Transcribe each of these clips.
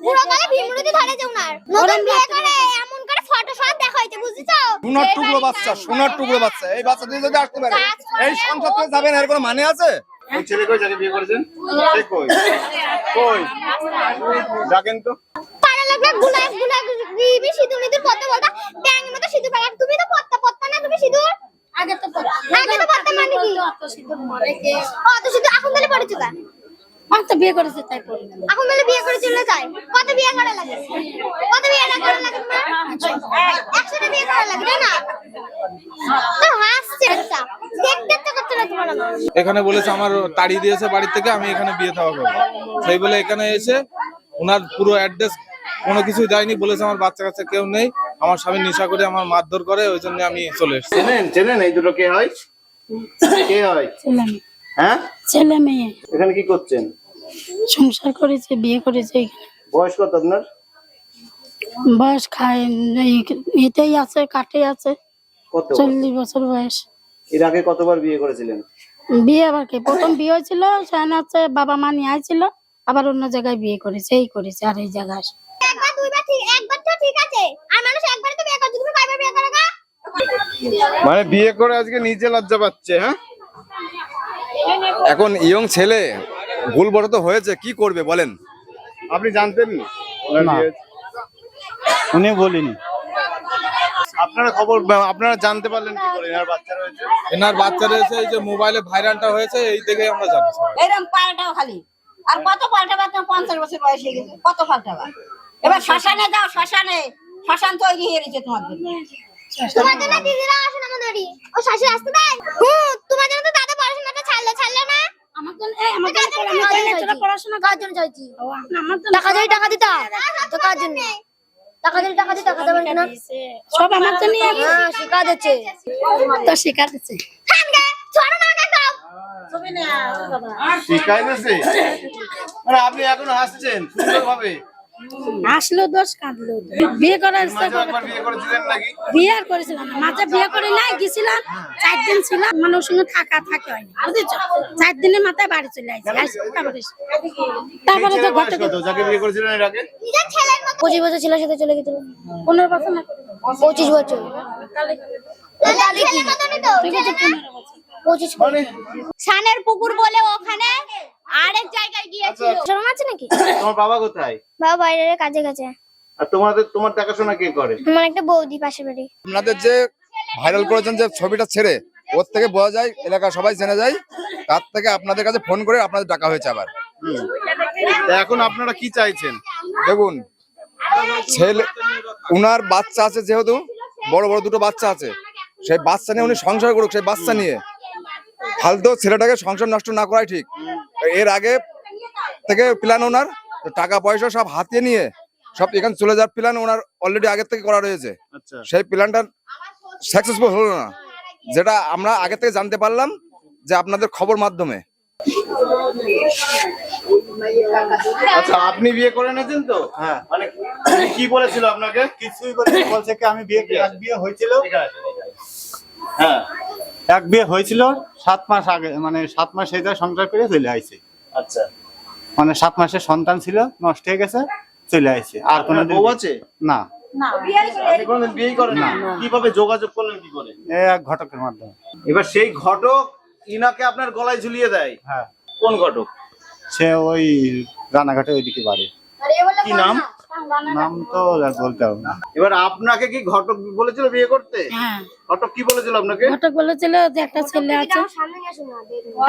পুরো কালে ভীমরুতি ধরেছে উনার নতুন বিয়ে করে এমন করে ফটো দেখা হয়েছে বুঝছ? সোনার টুকরো বাচ্চা সোনার টুকরো বাচ্চা। এই বাচ্চা দিয়ে যদি আসতে পারে এই সংসার থেকে যাবেন এর কোনো মানে আছে? ছেলে কই যাকে বিয়ে করেছেন? সে কই? কই? ডাকেন তো। পাড়া লাগলে গুলাব গুলাব দিবি সিঁদুর নিদুর পড়তে বলতা ট্যাং মতো সিঁদুর পাড়া তুমি তো পড়তা পড়তা না তুমি সিঁদুর? আগে তো পড়তাম। আগে তো পড়তে মানে কি? অত সিঁদুর পরে কে? অত সিঁদুর এখন তাহলে পড়েছো কা আমার তো বিয়ে করেছে তাই এখন তাহলে বিয়ে করে চলে যায়। কত বিয়ে করা লাগে? কত বিয়ে না করা লাগে তোমার একসাথে বিয়ে করা লাগে তাই না? তো হাসছে দেখতে তো করতে না এখানে বলেছে আমার তাড়িয়ে দিয়েছে বাড়ির থেকে আমি এখানে বিয়ে থাকা করব। সেই বলে এখানে এসে ওনার পুরো অ্যাড্রেস কোনো কিছুই দেয়নি। বলেছে আমার বাচ্চা কাচ্চা কেউ নেই। আমার স্বামী নেশা করে আমার মারধর করে ওই জন্য আমি চলে এসেছি। চেনেন চেনেন এই দুটো কে হয়? কে হয়? হ্যাঁ? ছেলে মেয়ে। এখানে কি করছেন? সংসার করেছে বিয়ে করেছে এখানে। বয়স কত আপনার? বয়স খায় এতেই আছে কাটে আছে। কত চল্লিশ বছর বয়স। এর আগে কতবার বিয়ে করেছিলেন? বিয়ে আবার কি? প্রথম বিয়ে হয়েছিল সেখানে হচ্ছে বাবা মা নিয়ে আইছিল আবার অন্য জায়গায় বিয়ে করেছে এই করেছে আর এই জায়গায় আসে। একবার দুইবার ঠিক একবার তো ঠিক আছে। আর মানুষ একবারই তো বিয়ে করে তুমি কয়বার বিয়ে করো গা। মানে বিয়ে করে আজকে নিজে লজ্জা পাচ্ছে হ্যাঁ? এখন ইয়ং ছেলে ভুল বড় হয়েছে কি করবে বলেন? আপনি জানতেন না। উনি বলিনি। আপনারা খবর আপনারা জানতে পারলেন কি করে এনার বাচ্চা রয়েছে? এনার বাচ্চা রয়েছে এই যে মোবাইলে ভাইরালটা হয়েছে এই থেকে আমরা জানি। এরকম পাল্টাও খালি। আর কত পাল্টাবা তোমার পঞ্চাশ বছর বয়স হয়ে গেছে কত পাল্টাবা এবার শ্মশানে যাও শ্মশানে। শ্মশান তৈরি হয়ে গেছে তোমার জন্য। তোমার জন্য দিদিরা আসেন আমাদেরই ও শাশুড়ি আসতে দেয়? হুম তোমার জন্য তো দাদা পড়াশোনাটা ছাড়লো ছাড়লো না? আমার জন্য এই আমার জন্য পড়া- আমার জন্য তোরা পড়াশোনা কার জন্য চাইছি আমার জন্য টাকা দিলে টাকা দিতা। তো কার জন্য টাকা দিলে টাকা দিতা টাকা দেবেন না। সব আমার জন্য হ্যাঁ শিখা দিচ্ছে তো শেখা দিচ্ছে মানে আপনি এখন হাসছেন? সুন্দর ভাবে আসলো দোষ কাঁদলো বিয়ে করার ইচ্ছা বিয়ে আর করেছিলাম মাঝে বিয়ে করে নাই গেছিলাম চার দিন ছিলাম মানে ওর সঙ্গে থাকা থাকে হয়নি বুঝেছ? চার দিনের মাথায় বাড়ি চলে আসি, তারপরে তো ঘটে পঁচিশ বছর ছেলের সাথে চলে গেছিল। পনেরো বছর না পঁচিশ বছর। পঁচিশ মানে? সানের পুকুর বলে ওখানে আরেক জায়গায় গিয়েছিল। শরম আছে নাকি? তোমার বাবা কোথায়? বাবা বাইরে কাজে গেছে আর তোমাদের তোমার দেখাশোনা কে করে? আমার একটা বৌদি পাশের বাড়ি। আপনাদের যে ভাইরাল করেছেন যে ছবিটা ছেড়ে ওর থেকে বোঝা যায় এলাকা সবাই জেনে যায় তার থেকে আপনাদের কাছে ফোন করে আপনাদের ডাকা হয়েছে আবার। এখন আপনারা কি চাইছেন? দেখুন ছেলে উনার বাচ্চা আছে যেহেতু বড় বড় দুটো বাচ্চা আছে। সেই বাচ্চা নিয়ে উনি সংসার করুক সেই বাচ্চা নিয়ে। ফালতু ছেলেটাকে সংসার নষ্ট না করাই ঠিক। এর আগে থেকে প্ল্যান ওনার টাকা পয়সা সব হাতিয়ে নিয়ে সব এখানে চলে যাওয়ার প্ল্যান ওনার অলরেডি আগের থেকে করা রয়েছে। সেই প্ল্যানটা সাকসেসফুল হলো না। যেটা আমরা আগে থেকে জানতে পারলাম যে আপনাদের খবর মাধ্যমে। আচ্ছা আপনি বিয়ে করে নিয়েছেন তো? হ্যাঁ। মানে কি বলেছিল আপনাকে? কিছুই বলছে বলছে কি আমি বিয়ে বিয়ে হয়েছিল। হ্যাঁ। এক বিয়ে হয়েছিল সাত মাস আগে মানে সাত মাস এই সংসার করে চলে আইছে। আচ্ছা। মানে সাত মাসের সন্তান ছিল নষ্ট হয়ে গেছে চলে আইছে। আর কোনো বউ আছে? না। কীভাবে যোগাযোগ করলেন কি করে? এক ঘটকের মাধ্যমে। এবার সেই ঘটক ইনাকে আপনার গলায় ঝুলিয়ে দেয়? হ্যাঁ। কোন ঘটক? সে ওই রানাঘাটে ওইদিকে বাড়ি। কি নাম? নাম তো আর বলতে হবে না। এবার আপনাকে কি ঘটক বলেছিল বিয়ে করতে? হ্যাঁ। ঘটক কি বলেছিল আপনাকে? ঘটক বলেছিল যে একটা ছেলে আছে।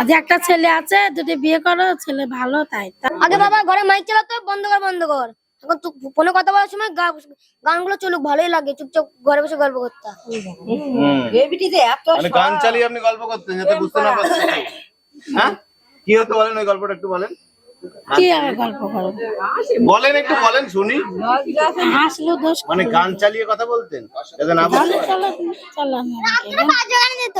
যে একটা ছেলে আছে যদি বিয়ে করো ছেলে ভালো তাই। আগে বাবা ঘরে মাইক চালাতো বন্ধ কর বন্ধ কর। এখন ফোনে কথা বলার সময় গা- গানগুলো চলুক ভালোই লাগে। চুপচাপ ঘরে বসে গল্প করতে এত মানে গান চালিয়ে আপনি গল্প করতেন যাতে বুঝতে না পারছেন হ্যাঁ? কি হতো বলেন ওই গল্পটা একটু বলেন। কি আর গল্প করো? বলেন একটু বলেন শুনি। হাসলো দোষ মানে গান চালিয়ে কথা বলতেন? যাতে না বুঝতে পারে। চলো চালানো রাত্রে পাঁচ গান যেত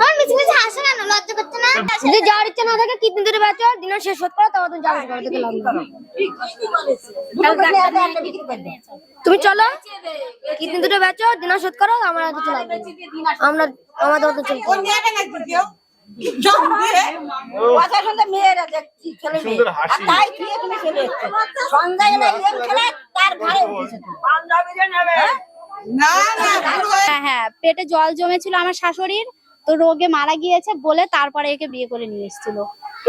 আমার মিছে মিছে হাসে কেন লজ্জা করছে না। যদি যাওয়ার ইচ্ছা না থাকে কিডনি ধরে বেচো দিন শেষ হতে পারো তখন তুমি লাভ তুমি চলো কিডনি দুটো বেচো দিন শোধ করো আমরা আমরা আমাদের মতো চলবো কথা শুনতে মেয়েরা দেখছি ছেলে মেয়ে। সুন্দর হাসি। আর তাই দিয়ে তুমি চলে এসছো। সন্ধ্যায় গেম খেলা তার ঘরে হ্যাঁ হ্যাঁ পেটে জল জমেছিল আমার শাশুড়ির তো রোগে মারা গিয়েছে বলে তারপরে একে বিয়ে করে নিয়ে এসেছিল।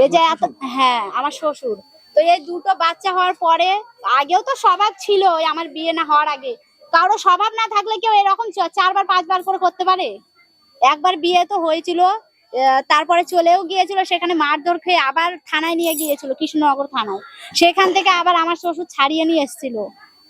এই যে এত হ্যাঁ আমার শ্বশুর। তো এই দুটো বাচ্চা হওয়ার পরে আগেও তো স্বভাব ছিল ওই আমার বিয়ে না হওয়ার আগে। কারও স্বভাব না থাকলে কেউ এরকম চারবার পাঁচবার করে করতে পারে? একবার বিয়ে তো হয়েছিল তারপরে চলেও গিয়েছিল, সেখানে মারধর খেয়ে আবার থানায় নিয়ে গিয়েছিল, কৃষ্ণনগর থানায়। সেখান থেকে আবার আমার শ্বশুর ছাড়িয়ে নিয়ে এসেছিল।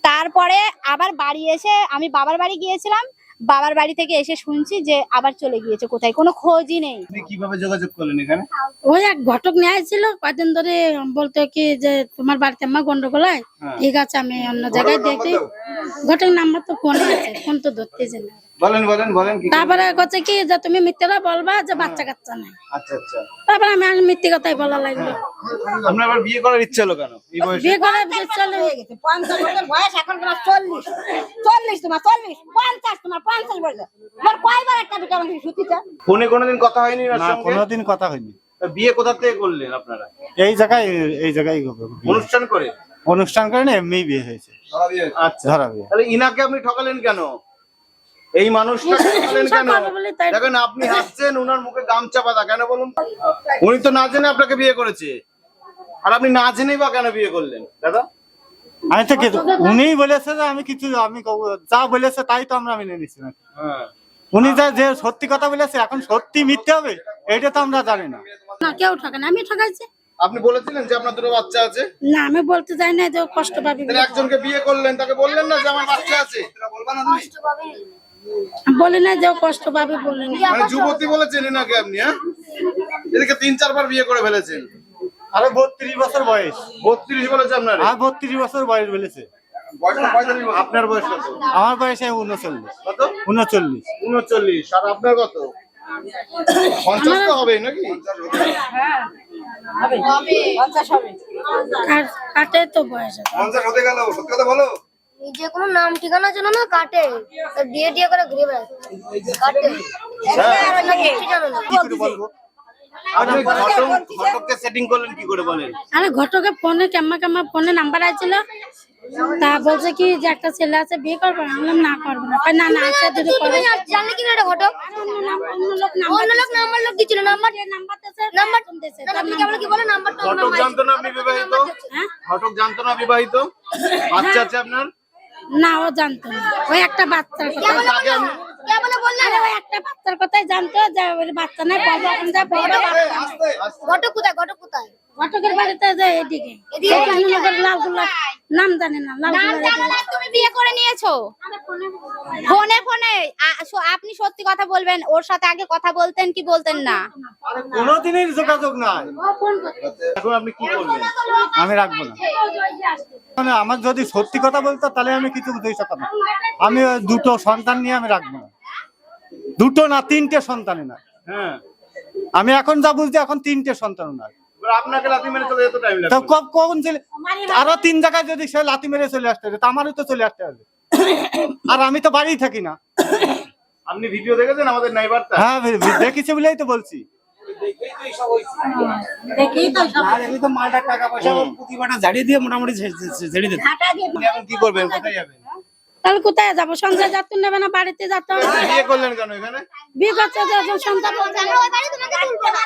তারপরে আবার বাড়ি এসে আমি বাবার বাড়ি গিয়েছিলাম বাবার বাড়ি থেকে এসে শুনছি যে আবার চলে গিয়েছে কোথায়। কোনো খোঁজই নেই। কীভাবে যোগাযোগ করলেন এখানে? ওই এক ঘটক নিয়ে আসছিল কয়েকদিন ধরে বলতো কি যে তোমার বাড়িতে আমার গন্ডগোল হয় হ্যাঁ। ঠিক আছে আমি অন্য জায়গায় দেখি। ঘটক নাম্বার তো ফোনে আছে ফোন তো ধরতেছে না। বলেন বলেন বলেন কি তারপরে কি যে তুমি মিথ্যেটা বলবা যে বাচ্চা কাচ্চা নাই। আচ্ছা আচ্ছা। তারপরে আমি আর মিথ্যে কথাই বলা লাগল। আপনার আবার বিয়ে করার ইচ্ছে হলো কেন? এই বয়সে? বিয়ে করে যে চলে হয়ে গেছে পঞ্চাশ বছর বয়স এখন তোমার চল্লিশ। চল্লিশ তোমার চল্লিশ। পঞ্চাশ তোমার বছর কয়বার একটা সুতিটা ফোনে কোনোদিন কথা হয়নি না কোনোদিন কথা হয়নি। বিয়ে কোথা থেকে করলেন আপনারা? এই জায়গায় এই জায়গায় অনুষ্ঠান করে? অনুষ্ঠান করে না এমনি বিয়ে হয়েছে। আচ্ছা। ধরা বিয়ে। তাহলে ইনাকে আপনি ঠকালেন কেন? এই মানুষটা ঠকালেন কেন? দেখেন আপনি হাসছেন ওনার মুখে গামছা বাঁধা কেন বলুন উনি তো না জেনে আপনাকে বিয়ে করেছে। আর আপনি না জেনেই বা কেন বিয়ে করলেন? দাদা? আমি তো উনিই বলেছে যে আমি কিছু আমি যা বলেছে তাই তো আমরা মেনে নিচ্ছি না। হ্যাঁ। উনি যা যে সত্যি কথা বলেছে এখন সত্যি মিথ্যে হবে? এটা তো আমরা জানি না। না কেউ ঠকে না আমি ঠকাইছি। আপনি বলেছিলেন যে আপনার দুটো বাচ্চা আছে? না আমি বলতে চাই না যে কষ্ট পাবি একজনকে বিয়ে করলেন তাকে বললেন না যে আমার বাচ্চা আছে? বলি না যে কষ্ট পাবে বলি না। মানে যুবতী বলেছেন এনাকে আপনি হ্যাঁ? এদিকে তিন চারবার বিয়ে করে ফেলেছেন। আরে বত্রিশ বছর বয়স। বত্রিশ বলেছে আপনার। আর বত্রিশ বছর বয়স বলেছে। আপনার বয়স কত? আমার বয়সে উনচল্লিশ। কত? উনচল্লিশ। উনচল্লিশ। আর আপনার কত? পঞ্চাশ তো হবে নাকি? পঞ্চাশ হবে। আর কাটে তো বয়স পঞ্চাশ হতে গেল। সত্যি কথা বলো। যে কোনো নাম ঠিকানা ছিল না কাটে। বিয়ে টিয়ে করে ঘুরে বেড়াচ্ছে। কাটে। জানো না? আরে ঘটকে ফোনে কেমা কেমা ফোনে নাম্বার আছিল তা বলছে কি যে একটা ছেলে আছে বিয়ে করবে? না আমি বললাম না করব না। না না করে। জানলে কি এটা ঘটক? অন্য লোক নাম্বার লোক দিছিল নাম্বার নাম্বার নাম্বার কেবল কি বলে নাম্বার তো ঘটক জানতো না আপনি বিবাহিত? হ্যাঁ? ঘটক জানতো না বিবাহিত? বাচ্চা আছে আপনার? না ও জানতো না। ওই একটা বাচ্চার একটা বাচ্চার কথাই জানতো যে বাচ্চা নাই বড় এখন যা বড় ঘটক কোথায় ঘটক কোথায়? ঘটকের বাড়িতে যে এদিকে। এদিকে কৃষ্ণনগর লাল গোলাপ নাম জানে না লাল নাম গোলাপ জানো না তুমি বিয়ে করে নিয়েছো। ফোনে ফোনে। আপনি সত্যি কথা বলবেন ওর সাথে আগে কথা বলতেন কি বলতেন না? কোনোদিনই যোগাযোগ নাই। এখন আপনি কি করবেন? আমি রাখব না। মানে আমার যদি সত্যি কথা বলতো তাহলে আমি কিছু দুই কথা না। আমি ওই দুটো সন্তান নিয়ে আমি রাখব না। দুটো না তিনটে সন্তানে না। হ্যাঁ। আমি এখন যা বুঝছি এখন তিনটে সন্তান না। আপনাকে লাথি মেরে চলে যেত টাইম তো লাগবে কব আরও তিন জায়গায় যদি সে লাথি মেরে চলে আসতে হবে তা আমারও তো চলে আসতে হবে। আর আমি তো বাড়িই থাকি না। আপনি ভিডিও দেখেছেন আমাদের নাইবারটা? হ্যাঁ দেখেছি বলেই তো বলছি। আমি তো মালটার টাকা পয়সা প্রতিমাটা ঝাড়িয়ে দিয়ে মোটামুটি ঝেড়ে দিতাম কি করবেন? কোথায় যাবেন? তাহলে কোথায় যাব? সংসার নেবে না? বাড়িতে যেতে বিয়ে করলেন কেন এখানে? বিয়ে করছে যে সন্তান আমরা ওই বাড়ি তোমাকে তুলবো না?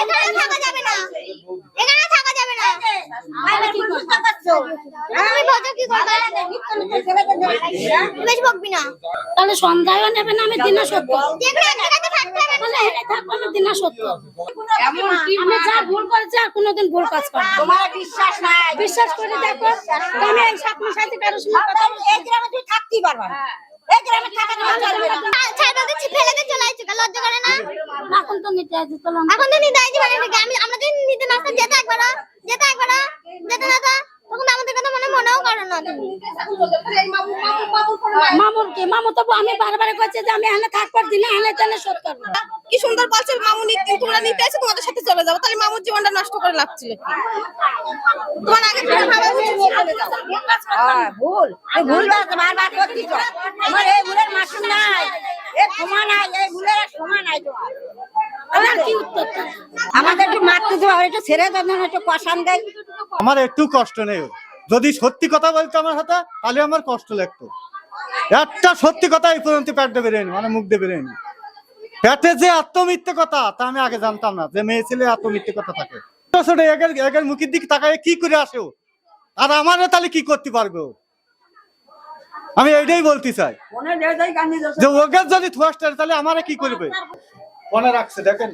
এখানে থাকা যাবে না। এখানে থাকা যাবে না। তুমি বোঝো কি করবে? তুমি বেশি বকবি না। তাহলে সন্ধ্যায়ও নেবে না আমি দিনা সত্য। দিনা আমি যা ভুল করেছি আর কোনোদিন ভুল কাজ করব বিশ্বাস নাই। বিশ্বাস করে দেখো আমি এই সাত মাস আগে কারোর সঙ্গে কথা এই গ্রামে তুই থাকতেই পারবা না। এই গ্রামে থাকা তোমার চলবে না ছাড়া দিচ্ছি ফেলে দিয়ে চলে আসছে লজ্জা করে না? এখন তো নিতে আসছি চলো। এখন তো নিতে আইছি বাড়ি আমরা যদি নিতে না যেতে একবার যেতে একবার যেতে না তা। তখন আমাদের কথা মনে মনেও করো না। মামুর কি মামু তো আমি বারবার কইছে যে আমি এখানে থাকবার দিনে এখানে তেনে শোধ করব। কি সুন্দর বলছে মামু নিতে তোমরা নিতে এসে তোমাদের সাথে চলে যাব। তাহলে মামুর জীবনটা নষ্ট করে লাগছিল তোমার আগে থেকে ভাবা উচিত চলে যাও হ্যাঁ, ভুল। এই ভুল বারবার করছিস তোমার এই ভুলের মাসুম নাই। ক্ষমা নাই এই ভুলের ক্ষমা নাই তোমার। কি উত্তর? আমাদের একটু মারতে দেওয়া একটু ছেড়ে দেন একটু কষান দেয়। আমার একটু কষ্ট নেই। যদি সত্যি কথা বলতো আমার সাথে তাহলে আমার কষ্ট লাগতো। একটা সত্যি কথা এই পর্যন্ত পেটে বেরোয়নি মানে মুখ দিয়ে বেরোয়নি। পেটে যে এত মিথ্যে কথা তা আমি আগে জানতাম না যে মেয়ে ছেলে এত মিথ্যে কথা থাকে। ছোট একের একের মুখের দিকে তাকায় কি করে আসে? আর আমারও তাহলে কি করতে পারবে? আমি এইটাই বলতে চাই। যে ওকে যদি থুয়াস্টার তাহলে আমারে কি করবে? মনে রাখছে দেখেন।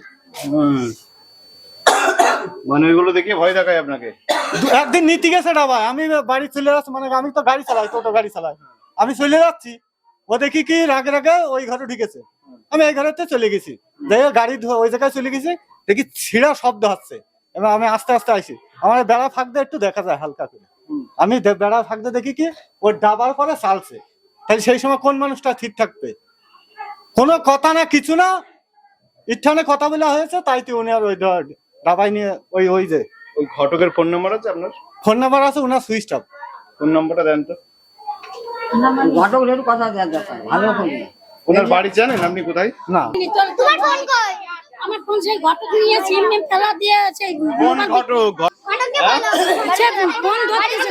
মানে ভয় দেখায় আপনাকে। একদিন নিতে গেছে ভাই, আমি বাড়ি চলে যাচ্ছি মানে আমি তো গাড়ি চালাই, টোটো গাড়ি চালাই। আমি চলে যাচ্ছি, ও দেখি কি, রাগে রাগে ওই ঘরে ঢুকেছে। আমি এই ঘরেতে চলে গেছি। দেখে গাড়ি ওই জায়গায় চলে গেছি, দেখি ছিঁড়া শব্দ হচ্ছে এবং আমি আস্তে আস্তে আসি আমার বেড়া ফাঁকতে একটু দেখা যায় হালকা করে। আমি বেড়া ফাঁকতে দেখি কি ওর ডাবার পরে চালছে। তাহলে সেই সময় কোন মানুষটা ঠিক থাকবে? কোনো কথা না, কিছু না। ইঠানে কথা বলা হয়েছে, তাই তো উনি আর ওই ডাবাই নিয়ে ওই ওই যে। ওই ঘটকের ফোন নাম্বার আছে আপনার? ফোন নাম্বার আছে ওনার সুইচ অফ ফোন নাম্বারটা দেন তো। ঘটকের কথা দেওয়ার দরকার ভালো ফোন ওনার বাড়ি জানেন আপনি কোথায়? না। তোমার ফোন কই? আমার ফোন সেই ঘটক নিয়ে সিম ফেলা দিয়ে সেই কোন ঘটক সে ফোন ধরতেছে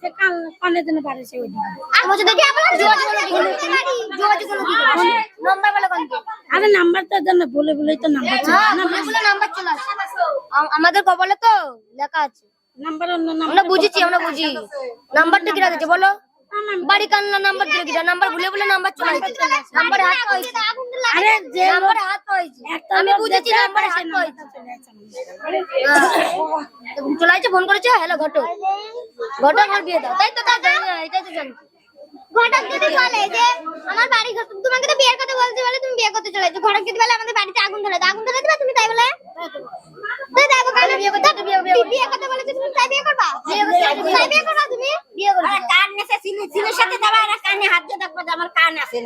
সে কাল দিনে ওই। আর নাম্বার বলো কোন আরে নাম্বার তো দেন বলে বলেই তো নাম্বার ছিল হ্যাঁ চলে আমাদের কপালে তো লেখা আছে। নাম্বার অন্য আমরা নাম্বার বুঝেছি আমরা বুঝি। নাম্বারটা কি রাখছে বলো। বাড়ি কান্না নাম্বার দিয়ে কিটা নাম্বার ভুলে ভুলে নাম্বার চলে নাম্বার হাত হয়েছে। আরে যে নাম্বার হাত হয়েছে। আমি বুঝেছি নাম্বার হাত হইছে চলে আসছে ফোন করেছে? হ্যালো ঘটক ঘটক আমার বিয়ে দাও। তাই তো তা জানি এটাই তো জানি ঘটক যদি বলে যে আমার বাড়ি তোমাকে তো বিয়ের কথা বলতে বলে তুমি বিয়ে করতে চলে যাচ্ছ ঘটক যদি বলে আমাদের বাড়িতে আগুন ধরে আগুন ধরে দিবা তুমি তাই বলে? তাই যাব কেন বিয়ে করতে বিয়ে বিয়ে বিয়ে করতে বলেছে তুমি তাই বিয়ে করবা? তাই বিয়ে করবা তুমি? বিয়ে করবে কান নেছে ছিলে ছিলের সাথে যাবা আর কানে হাত দিয়ে দেখবা আমার কান আছে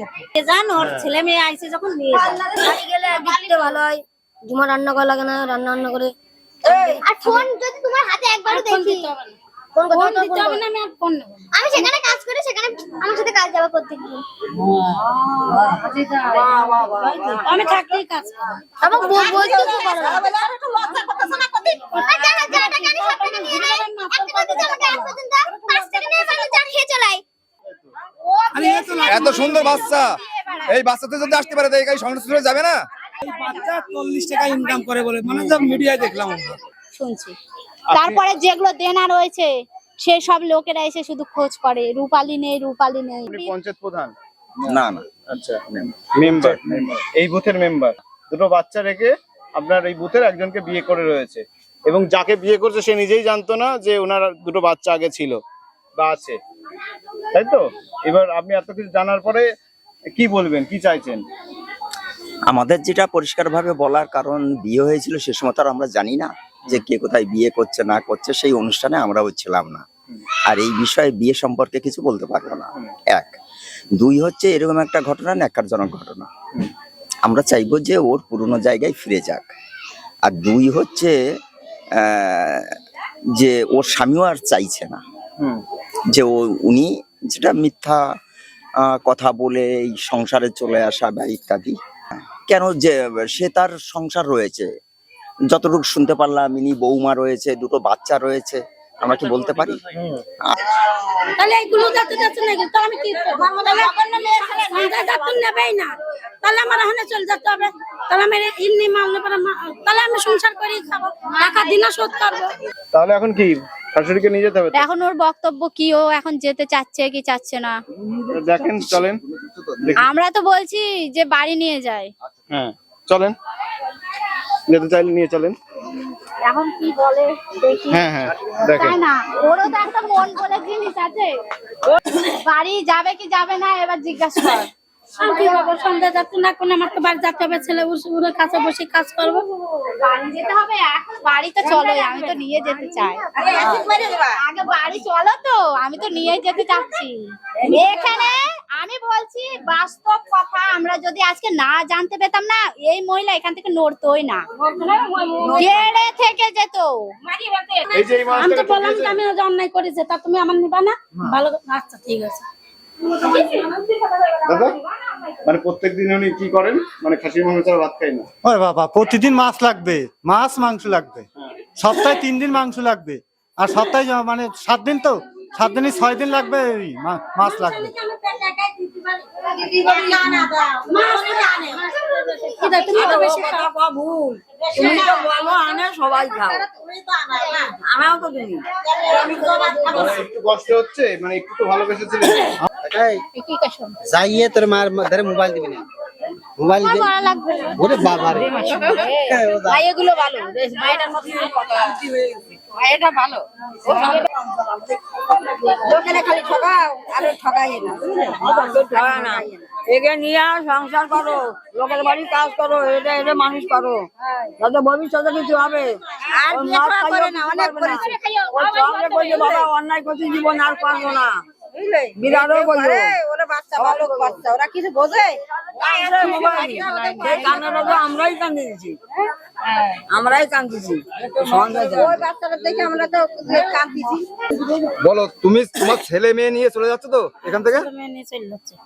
জানো ওর ছেলে মেয়ে আইছে যখন নিয়ে বাড়ি গেলে দেখতে ভালো হয়। তোমার রান্না করা লাগে না রান্না রান্না করে। আর ফোন যদি তোমার হাতে একবারও ফোন দেখি দিতে হবে না। ফোন করতে ফোন হবে, দিতে হবে না আমি আর ফোন নেব আমি সেখানে কাজ করি সেখানে আমার সাথে কাজ যাবে প্রত্যেকদিন। আমি থাকতেই কাজ করি। আমার বউ বলতে তো পারো না। আর জানো, যা টাকা আমি সব টাকা নিয়ে নেয়। একটা কথা যে আমাকে পর্যন্ত পাঁচ টাকা নিয়ে মানুষ যা খেয়ে চলাই। এত সুন্দর বাচ্চা। এই বাচ্চাতে যদি আসতে পারে এই সংসার যাবে না? বাচ্চা চল্লিশ টাকা ইনকাম করে বলে মানে মিডিয়ায় দেখলাম শুনছি। তারপরে যেগুলো দেনা রয়েছে সেই সব লোকেরা এসে শুধু খোঁজ করে রূপালী নেই রূপালী নেই। আপনি পঞ্চায়েত প্রধান? না না। আচ্ছা মেম্বার এই বুথের মেম্বার দুটো বাচ্চা রেখে আপনার এই বুথের একজনকে বিয়ে করে রয়েছে। এবং যাকে বিয়ে করছে সে নিজেই জানতো না যে ওনার দুটো বাচ্চা আগে ছিল বা আছে। তাই তো? এবার আপনি এত কিছু জানার পরে কি বলবেন কি চাইছেন? আমাদের যেটা পরিষ্কারভাবে বলার কারণ বিয়ে হয়েছিল সে সময় তো আর আমরা জানি না। যে কে কোথায় বিয়ে করছে, না করছে, সেই অনুষ্ঠানে আমরাও ছিলাম না। আর এই বিষয়ে বিয়ে সম্পর্কে কিছু বলতে পারব না। এক। দুই হচ্ছে এরকম একটা ঘটনা, ন্যাক্কারজনক ঘটনা। আমরা চাইব যে ওর পুরনো জায়গায় ফিরে যাক। আর দুই হচ্ছে যে ওর স্বামীও আর চাইছে না। যে ও, উনি যেটা মিথ্যা কথা বলে এই সংসারে চলে আসা বা ইত্যাদি। কেন যে সে তার সংসার রয়েছে যতটুকু শুনতে পারলাম ইনি বৌমা রয়েছে দুটো বাচ্চা রয়েছে আমরা কি বলতে পারি? তাহলে এইগুলো যাতে যাচ্ছে না তো আমি কি করব? তাহলে সন্ধ্যা যাতে নেবেই না। তাহলে আমার ওখানে চলে যেতে হবে। তাহলে আমি ইমনি মামলে পরে তাহলে আমি সংসার করি খাব। টাকা দিনা শোধ করব। তাহলে এখন কি? শাশুড়িকে নিয়ে যেতে হবে এখন ওর বক্তব্য কি? ও এখন যেতে চাচ্ছে কি চাচ্ছে না? দেখেন চলেন। আমরা তো বলছি যে বাড়ি নিয়ে যায় হ্যাঁ চলেন। যেতে চাইলে নিয়ে চলেন। এখন কি বলে দেখি। হ্যাঁ হ্যাঁ দেখেন। না? ওরও তো একটা মন বলে জিনিস আছে। বাড়ি যাবে কি যাবে না এবার জিজ্ঞাসা কর। সন্ধ্যা না? কোনো আমার তো বাড়ি যেতে হবে ছেলে কাছে বসে কাজ করব। বাড়ি যেতে হবে এখন বাড়ি তো চলো আমি তো নিয়ে যেতে চাই। আগে বাড়ি চলো তো আমি তো নিয়ে যেতে চাচ্ছি। এখানে বলছি বাস্তব কথা আমরা যদি আজকে না জানতে পেতাম না এই মহিলা এখান থেকে নড়তোই না। জেলে থেকে যেত। এই যে এই আমি তো বললাম যে আমি অন্যায় করেছে তা তুমি আমার নিবা না? ভালো আচ্ছা ঠিক আছে। দাদা মানে প্রত্যেক দিন উনি কি করেন? মানে খাসির মাংস ছাড়া ভাত খাই না। ওরে বাবা প্রতিদিন মাছ লাগবে মাছ মাংস লাগবে। সপ্তাহে তিন দিন মাংস লাগবে। আর সপ্তাহে মানে সাত দিন তো? সাত দিনই ছয় দিন লাগবে মাছ লাগবে। তুমি তো বেশি খাও। ভুল। তুমি তো বলো আনে সবাই খাও। আনাও তো তুমি। একটু কষ্ট হচ্ছে একটু তো ভালোবেসেছিলেন যাইয়ে তোর মার ধরে মোবাইল দিবি না। মোবাইল লাগবে ওরে বাবা রে ভালো। ভাইটার মতো কথা ভাইটা ভালো। লোকেরা খালি ঠকাও আর ঠকাই না। এগে নিয়ে সংসার করো লোকের বাড়ি কাজ করো এটা এটা মানুষ করো। যাতে ভবিষ্যতে কিছু হবে। বাবা অন্যায় করছি জীবন আর পারব না। বিরাটও ওরা বাচ্চা ভালো বাচ্চা ওরা কিছু বোঝে? আমরাই কান্দি দিছি আমরাই কান্দিছি দেখে আমরা তো কান্দিছি বলো তুমি তোমার ছেলে মেয়ে নিয়ে চলে যাচ্ছ তো এখান থেকে?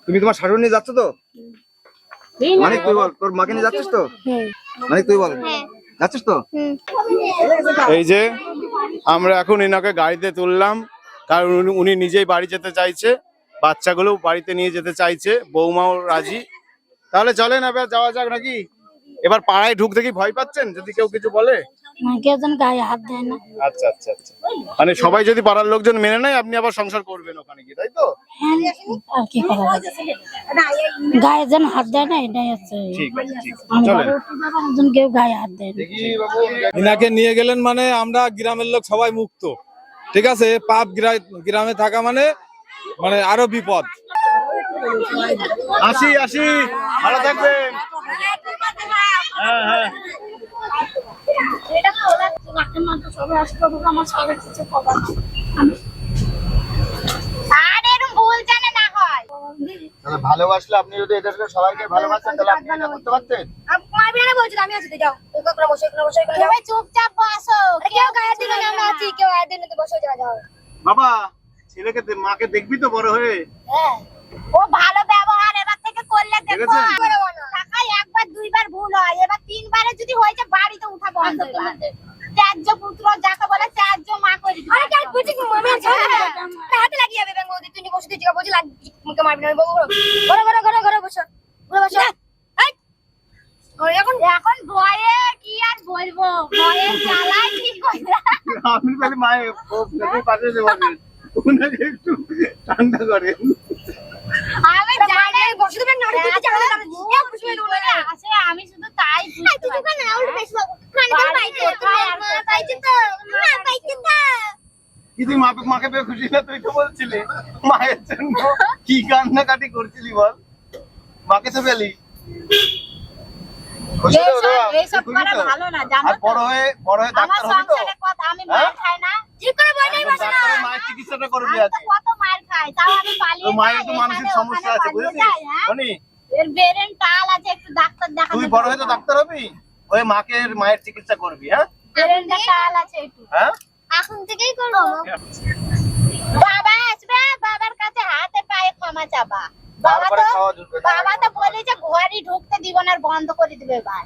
তুমি তোমার শাশুড়ি নিয়ে যাচ্ছ তো? মানে তুই বল তোর মাকে নিয়ে যাচ্ছিস তো? মানে তুই বল। যাচ্ছিস তো? এই যে আমরা এখন এনাকে গাড়িতে তুললাম কারণ উনি- উনি নিজেই বাড়ি যেতে চাইছে বাচ্চাগুলো বাড়িতে নিয়ে যেতে চাইছে বৌমাও রাজি। তাহলে চলেন এবার যাওয়া যাক নাকি? এবার পাড়ায় ঢুকতে কি ভয় পাচ্ছেন? যদি কেউ কিছু বলে? কেউ যেন গায়ে হাত দেয় না। আচ্ছা আচ্ছা আচ্ছা। মানে সবাই যদি পাড়ার লোকজন মেনে নেয় আপনি আবার সংসার করবেন ওখানে তাই তো? আর কি করা যাবে গায়ে যেন হাত দেয় না এটাই হচ্ছে ঠিক আছে ঠিক আছে। আমি চলেন। বাবা, একজন কেউ গায়ে হাত দেয় না। ইনাকে নিয়ে গেলেন মানে আমরা গ্রামের লোক সবাই মুক্ত। ঠিক আছে? পাপ গ্রা- গ্রামে থাকা মানে মানে আরও বিপদ। আসি আসি। ভালো থাকবেন। হ্যাঁ হ্যাঁ। আর এরকম ভুল জানে না হয়। তাহলে ভালোবাসলে আপনি যদি এদেরকে সবাইকে ভালোবাসেন তাহলে আপনি এটা করতে পারতেন? না আমি আছি যাও। তুই করে বসে করে বসে করে তুমি চুপচাপ বসো। কেউ গায়ে দিল না আমরা আছি কেউ গায়ে দিল না বসে যাও যাও। বাবা ছেলেকে মাকে দেখবি তো বড় হয়ে? হ্যাঁ। ও ভালো ব্যবহার এবার থেকে করলে দেখো। টাকায় একবার দুইবার ভুল হয়। এবার তিনবারে যদি হয়েছে বাড়িতে উঠা বন্ধ এবার। ত্যায্য পুত্র যাকে বলে ত্যায্য মা করে আরে কাল বুঝি মামি আছে হাতে লাগিয়ে যাবে ব্যাঙ্গ ওদের তুই বসে দিচ্ছি বুঝি লাগ মুখে মারবি না বউ ঘরে ঘরে ঘরে ঘরে বসো ঘরে বসো। এখন এখন ভয়ে কি আর বলব? ভয়ে জ্বালায় ঠিক করে আপনি তাহলে মায়ের পাশে যাবেন ওনাকে একটু ঠান্ডা করেন। আমি জানি বসে দেবেন না এ বসে দেবেন না আছে আমি শুধু তাই বুঝতে তুই দোকানে না উল্টো বেশ খান খান পাইছে মা পাইছে তো মা পাইছে তো কি তুই মা মাকে পেয়ে খুশি না তুই তো বলছিলি মায়ের জন্য কি কান্নাকাটি করছিলি বল? মাকে তো পেলি। মানসিক সমস্যা আছে এর ব্রেন টাল আছে একটু ডাক্তার তুই বড় হয়ে তো ডাক্তার হবি? ওই মাকে মায়ের চিকিৎসা করবি হ্যাঁ? ব্রেনটা টাল আছে একটু। হ্যাঁ? এখন থেকেই করব। বাবা আসবে বাবার কাছে হাতে পায়ে ক্ষমা চাবা। বাবা তো বাবা তো বলে যে ঘরে ঢুকতে দিব না বন্ধ করে দিবে ভাই